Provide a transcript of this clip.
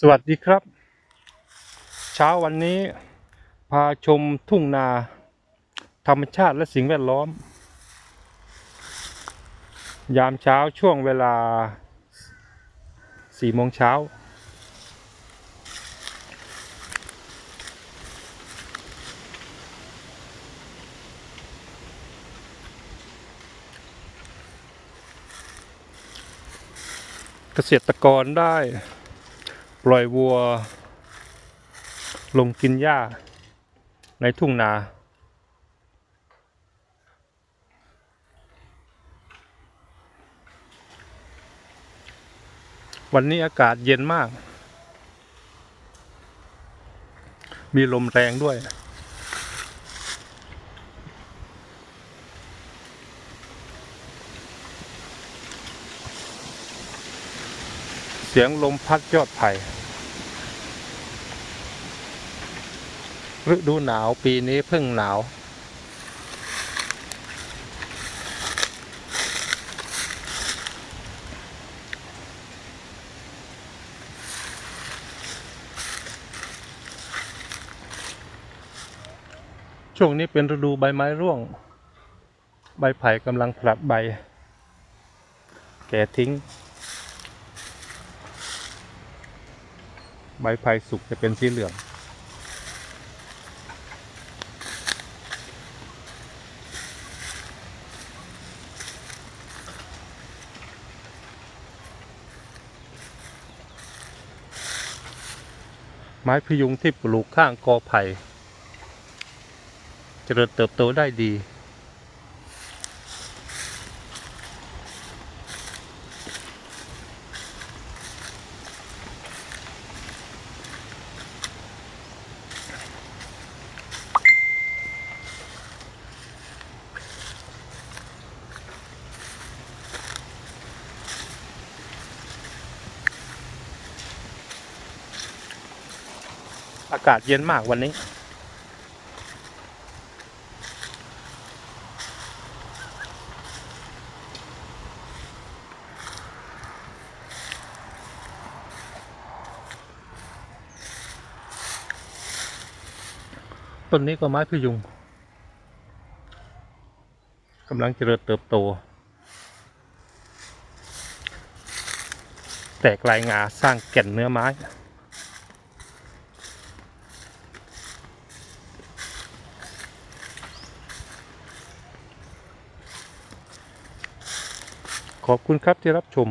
สวัสดีครับ เช้าวันนี้พาชมทุ่งนา ธรรมชาติและสิ่งแวดล้อม ยามเช้าช่วงเวลาสี่โมงเช้า เกษตรกรได้ ปล่อยวัว ลงกินหญ้า ในทุ่งนา วันนี้อากาศเย็นมาก มีลมแรงด้วยเสียงลมพัดยอดไผ่ ฤดูหนาวปีนี้เพิ่งหนาว ช่วงนี้เป็นฤดูใบไม้ร่วง ใบไผ่กำลังผลัดใบ แก่ทิ้ง ใบไผ่สุกจะเป็นสีเหลือง ไม้พยุงที่ปลูกข้างกอไผ่เจริญเติบโตได้ดี อากาศเย็นมากวันนี้ ต้นนี้ก็ไม้พยุงกำลังเจริญเติบโต แตกลายงาสร้างแก่นเนื้อไม้ ขอบคุณครับที่รับชม